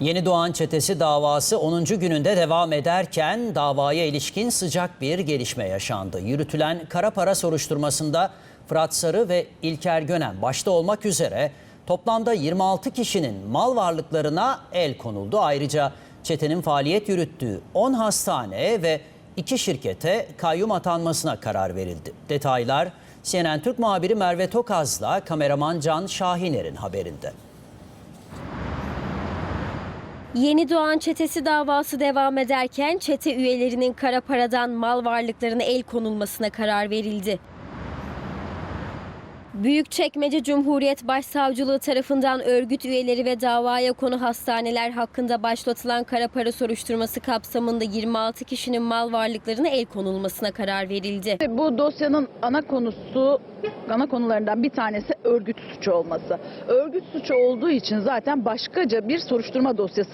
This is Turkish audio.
Yeni Doğan Çetesi davası 10. gününde devam ederken davaya ilişkin sıcak bir gelişme yaşandı. Yürütülen kara para soruşturmasında Fırat Sarı ve İlker Gönen başta olmak üzere toplamda 26 kişinin mal varlıklarına el konuldu. Ayrıca çetenin faaliyet yürüttüğü 10 hastane ve 2 şirkete kayyum atanmasına karar verildi. Detaylar CNN Türk muhabiri Merve Tokaz'la kameraman Can Şahiner'in haberinde. Yeni Doğan çetesi davası devam ederken çete üyelerinin kara paradan mal varlıklarına el konulmasına karar verildi. Büyükçekmece Cumhuriyet Başsavcılığı tarafından örgüt üyeleri ve davaya konu hastaneler hakkında başlatılan kara para soruşturması kapsamında 26 kişinin mal varlıklarına el konulmasına karar verildi. Bu dosyanın ana konusu, ana konularından bir tanesi örgüt suçu olması. Örgüt suçu olduğu için zaten başkaca bir soruşturma dosyası